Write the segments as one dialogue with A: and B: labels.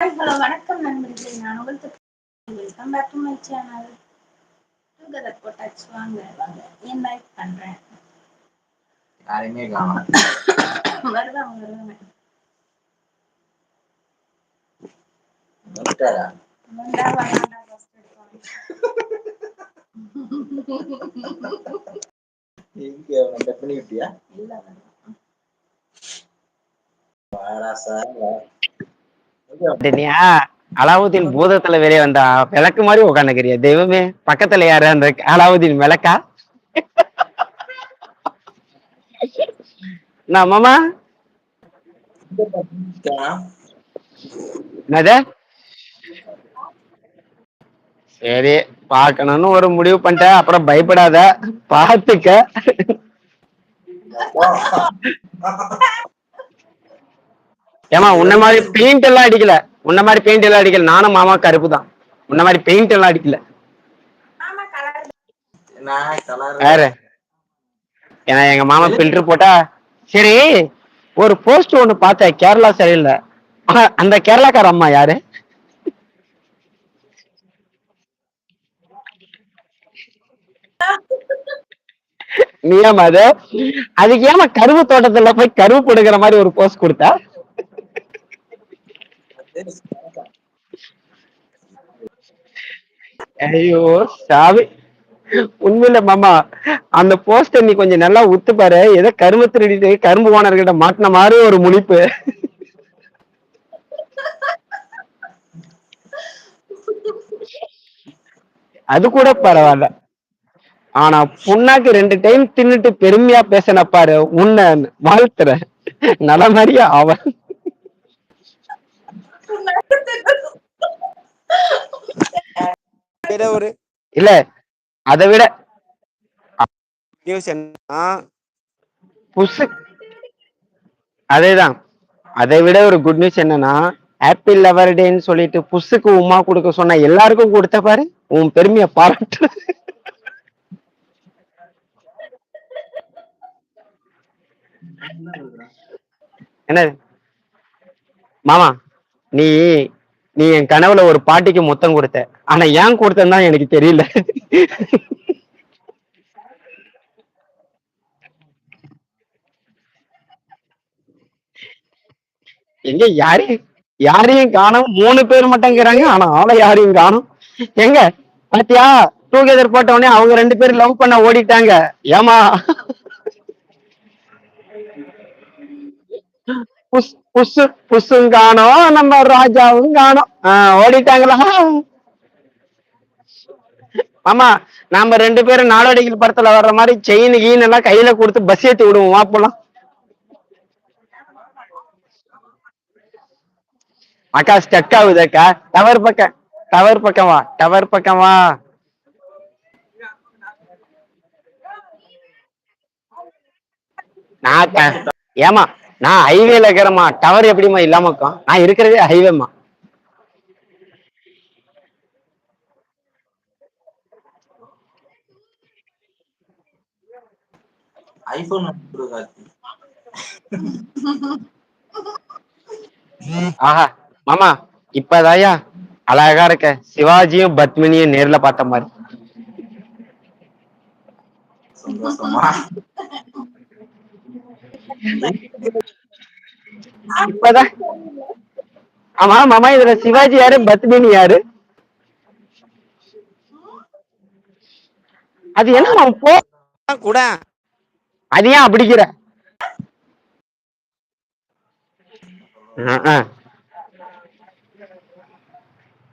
A: Hi hello வணக்கம் நண்பர்களே நான் உங்கள் welcome back to my channel together போட்டாச்சு வாங்க வாங்க ஏன் லைக் பண்றேன்
B: யாரையுமே காணோம்
A: வருதான் வருவாங்க
B: வந்துட்டாரா
A: வந்தா வராண்டா ஃபர்ஸ்ட் எடுப்பாங்க
B: எங்க அவனை கட் பண்ணி விட்டியா?
C: அலாவுதீன் பூதத்துல வெளியே வந்தா விளக்கு மாதிரி உட்காந்துக்கிறிய தெய்வமே பக்கத்துல யாரு அந்த அலாவுதீன் விளக்கா? நான் மாமா? என்னது? சரி பாக்கணும்னு ஒரு முடிவு பண்ணிட்டேன் அப்புறம் பயப்படாத. பாத்துக்க ஏமா உன்ன மாதிரி பெயிண்ட் எல்லாம் அடிக்கல. உன்ன மாதிரி பெயிண்ட் எல்லாம் அடிக்கல. நானும் மாமா கருப்பு தான் உன்ன மாதிரி பெயிண்ட் எல்லாம் அடிக்கல.
B: நான்
C: வேற. ஏன்னா எங்க மாமா பில்டர் போட்டா சரி ஒரு போஸ்ட் ஒண்ணு பார்த்தேன் கேரளா சரியில்லை அந்த கேரளாக்கார அம்மா யாரு? நீ ஏமா அது அதுக்கு ஏமா கருவு தோட்டத்துல போய் கருவு போடுகிற மாதிரி ஒரு போஸ்ட் கொடுத்தா? ஐயோ சாவி உண்மையில மாமா அந்த போஸ்டர் நீ கொஞ்சம் நல்லா உத்து பாரு. ஏதோ கரும்பு திருடிட்டு கரும்பு ஓனர்கிட்ட மாட்டின மாதிரி ஒரு முழிப்பு. அது கூட பரவாயில்ல. ஆனா புண்ணாக்கு ரெண்டு டைம் தின்னுட்டு பெருமையா பேசின பாரு உன்னை வாழ்த்துறேன் நல மாதிரியா அவன் ஒரு இல்ல அதை விட புஷு அதேதான். அதை விட ஒரு குட் நியூஸ் என்னன்னா ஆப்பிள் லவர் டேன்னு சொல்லிட்டு புஷுக்கு உமா கொடுக்க சொன்ன எல்லாருக்கும் கொடுத்த பாரு உன் பெருமைய பாராட்டு என்ன மாமா நீ நீ என் கனவுல ஒரு பாட்டிக்கு முத்தம் கொடுத்த. ஆனா ஏன் கொடுத்தேன்னு எனக்கு தெரியல. எங்க யாரையும் யாரையும் காணோம். மூணு பேர் மட்டும்ங்கிறாங்க ஆனா ஆளை யாரையும் காணும். எங்க? பாத்தியா? டூகெதர் போட்ட உடனே அவங்க ரெண்டு பேரும் லவ் பண்ண ஓடிட்டாங்க. ஏமா புஷ் புஸ்ஸு புஸ்ஸும் காணோம் நம்ம ராஜாவும் காணோம். ஆஹ் ஓடிட்டாங்களா? ஆமா நாம ரெண்டு பேரும் நாளடிகள் படத்துல வர்ற மாதிரி செயின் கீன் எல்லாம் கையில கொடுத்து பஸ் ஏத்தி விடுவோம் வா அக்கா ஸ்டக் ஆகுது அக்கா. டவர் பக்கம் டவர் பக்கம் வா டவர் பக்கம் வா. நான் ஏமா நான் ஹைவேல இருக்கிறேம்மா. டவர் எப்படிம்மா இல்லாம இருக்கும்? நான் இருக்கிறதே ஹைவேம்மா
B: ஐபோன்
C: ஆஹா. மாமா இப்பதாயா அழகா இருக்க. சிவாஜியும் பத்மினியும் நேர்ல பார்த்த மாதிரி. இப்பதான். ஆமா மாமா இதுல சிவாஜி யாரு பத்மினி யாரு? அது என்ன போ கூட. அது ஏன் அப்படிக்கிற.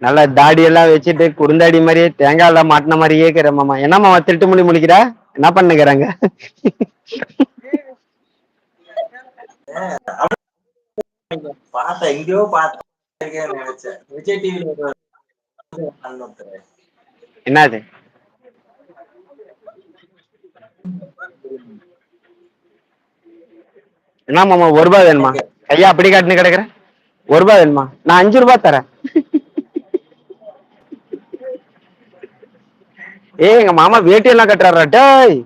C: நல்ல தாடி எல்லாம் வச்சுட்டு குறுந்தாடி மாதிரியே தேங்காய் எல்லாம் மாட்டின மாதிரியே இருக்கிற மாமா. என்ன மாமா திருட்டு முடி முடிக்கிற என்ன பண்ணுகிறாங்க?
B: பார்த்தேன் எங்கேயோ பார்த்தேன் நினைச்சேன். விஜய் டிவில
C: என்னது? என்ன மாமா ஒரு ரூபாய் வேணுமா? கையா அப்படி காட்டுன்னு கிடக்குற? ஒரு ரூபாய் வேணுமா? நான் அஞ்சு ரூபாய் தரேன். ஏய் எங்க மாமா வேட்டி எல்லாம் கட்டுறாரா டேய்.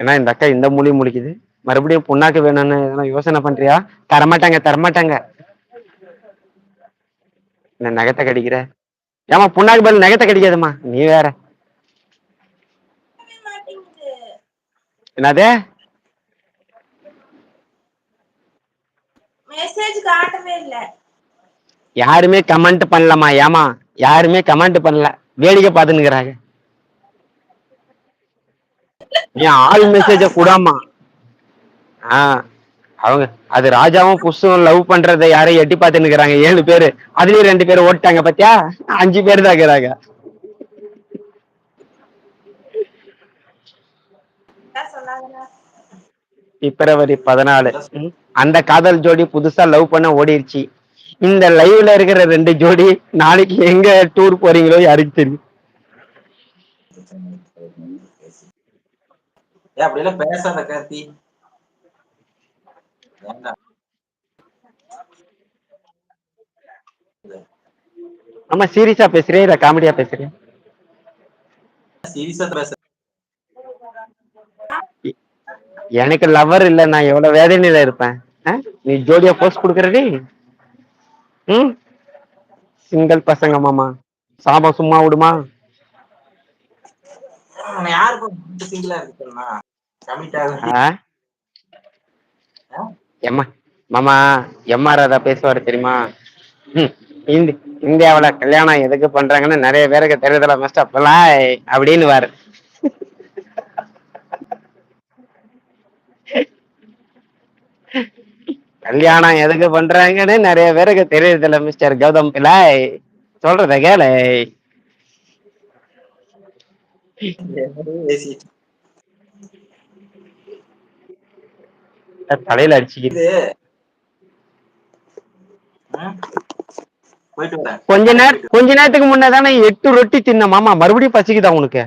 C: என்ன இந்த அக்கா இந்த மூலி முழிக்குது மறுபடியும் புண்ணாக்கு வேணும்னு எதனா யோசனை பண்றியா? தரமாட்டாங்க தரமாட்டாங்க. என்ன நகத்தை கடிக்கிற? ஏமா புண்ணாக்கு பதில் நகத்தை கடிக்காதம்மா. நீ வேற. என்னது? யாருமே கமெண்ட் பண்ணலமா ஏமா யாருமே கமெண்ட் பண்ணல. வேடிக்கை பார்த்துன்னுக்குறாங்க. நீ ஆள் மெசேஜ கூடாமா? ஆ அவங்க அது ராஜாவும் புஷும் லவ் பண்றத யாரையும் எட்டி பார்த்துன்னுக்குறாங்க ஏழு பேரு. அதுலயும் ரெண்டு பேர் ஓட்டாங்க பாத்தியா? அஞ்சு பேர் தான் இருக்கிறாங்க. பிப்ரவரி பதினாலு. அந்த காதல் ஜோடி புதுசா லவ் பண்ண ஓடிருச்சு. இந்த லைவ்ல இருக்கிற ரெண்டு ஜோடி நாளைக்கு எங்க டூர் போறீங்களோ யாருக்கு தெரியும்?
B: ஏ அப்படியெல்லாம் பேசாத கார்த்தி.
C: ஆமா சீரியஸா பேசுறியா? இல்ல காமெடியா பேசுறியா?
B: சீரியஸா பேச
C: எனக்கு லவர் இல்ல நான் எவ்வளவு வேதனையில இருப்பேன்? நீ ஜோடியா போஸ்ட் கொடுக்கறடி? ம்? சிங்கிள் பசங்க மாமா. சாபம் சும்மா விடுமா?
B: யாருக்கும் சிங்கிளா இருக்கு
C: மாமா எம்மா ராதா பேசுவாரு தெரியுமா இந்த இந்தியாவுல கல்யாணம் எதுக்கு பண்றாங்கன்னு நிறைய பேருக்கு தெரியுதுல மிஸ்டர் பிள்ளாய் அப்படின்னு வாரு கல்யாணம் எதுக்கு பண்றாங்கன்னு நிறைய பேருக்கு தெரியுதுல மிஸ்டர் கௌதம் பிள்ளாய் சொல்றத கேளு தலையில அடிச்சுக்கிது கொஞ்ச நேரம் கொஞ்ச நேரத்துக்கு முன்னதானே எட்டு ரொட்டி தின்ன மாமா மறுபடியும் பசிக்குதா உனக்கு?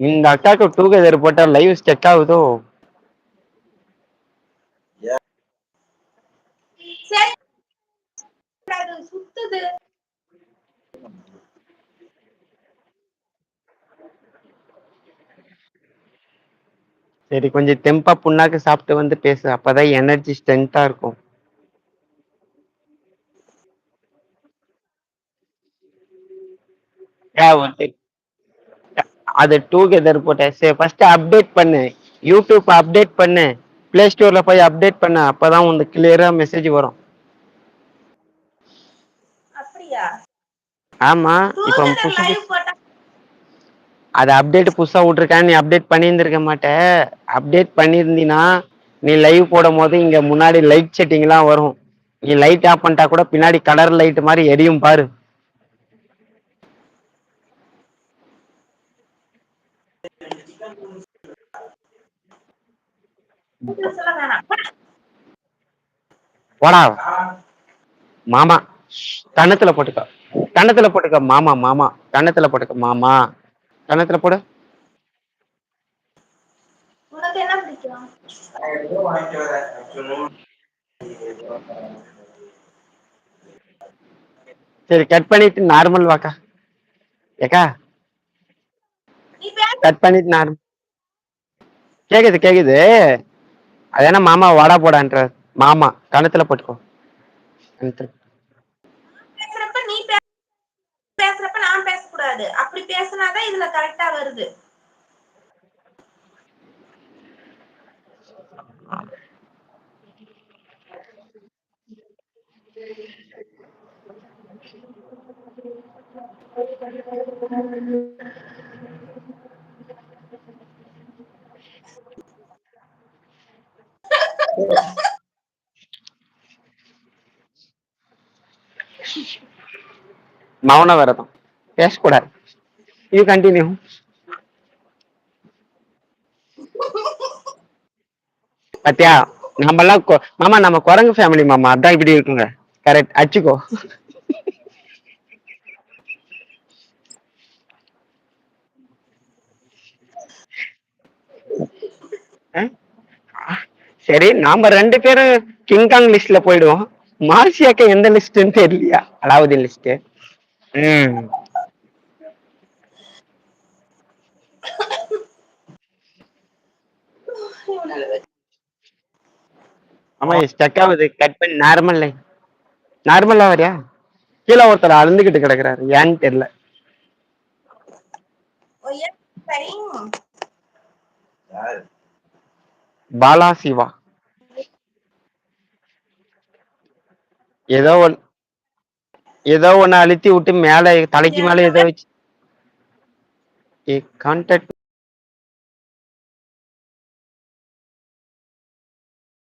C: இந்த அக்காக்கு டூ கெதர் போட்டா லைவ் ஸ்டெக் ஆகுதோ
A: சுத்துது.
C: சரி கொஞ்சம் தெம்பா புண்ணாக்கு சாப்பிட்டு வந்து பேசு. அப்பதான் எனர்ஜி ஸ்ட்ரென்த்தா இருக்கும். அது டூ கெதர் போட்டேன் சரி ஃபர்ஸ்ட் அப்டேட் பண்ணு. யூடியூப் அப்டேட் பண்ணு. பிளே ஸ்டோர்ல போய் அப்டேட் பண்ணு. அப்பதான் உங்களுக்கு கிளியரா மெசேஜ் வரும்.
A: அப்படியா?
C: ஆமா இப்போ அது அப்டேட் புதுசாக விட்ருக்கான்னு நீ அப்டேட் பண்ணியிருந்திருக்க மாட்ட. அப்டேட் பண்ணியிருந்தீன்னா நீ லைவ் போடும் போது இங்கே முன்னாடி லைட் செட்டிங்லாம் வரும். நீ லைட் ஆஃப் பண்ணிட்டா கூட பின்னாடி கலர் லைட் மாதிரி எரியும் பாரு. போடா மாமா. கன்னத்துல போட்டுக்க. கன்னத்துல போட்டுக்க. மாமா மாமா. கன்னத்துல போட்டுக்க மாமா. கன்னத்துல போடு. சரி கட் பண்ணிட்டு நார்மல் வாக்கா. ஏக்கா? கட் பண்ணிட்டு நார்மல் கேக்குது கேக்குது. அது என்ன மாமா வாடா போடான்ற மாமா கணத்துல போட்டுக்கோ. கணத்துல
A: பேசுறப்ப நீ பே- பேசுறப்ப கூடாது. அப்படி பேசினாதான் இதுல கரெக்டா வருது.
C: மௌன விரதம். பேசக்கூடாது யூ கண்டினியூ பாத்தியா நம்ம எல்லாம் மாமா நம்ம குரங்கு ஃபேமிலி மாமா அதான் இப்படி இருக்குங்க கரெக்ட் அச்சுக்கோ சரி நாம ரெண்டு பேரும் கிங்காங் லிஸ்ட்ல போயிடுவோம் மார்சியாக்க எந்த லிஸ்ட்னு தெரியலையா அலாவுதீன் லிஸ்ட் ம் ஆமா ஸ்டக் ஆகுது. கட் பண்ணி நார்மல் லைன் நார்மலா வரியா கீழே ஒருத்தர் அழுந்துகிட்டு கிடக்குறாரு. ஏன்னு தெரியல. பாலா சிவா. ஏதோ ஒன் ஏதோ ஒன்னு அழுத்தி விட்டு மேல தலைக்கு மேல ஏதோ வச்சு கான்டாக்ட்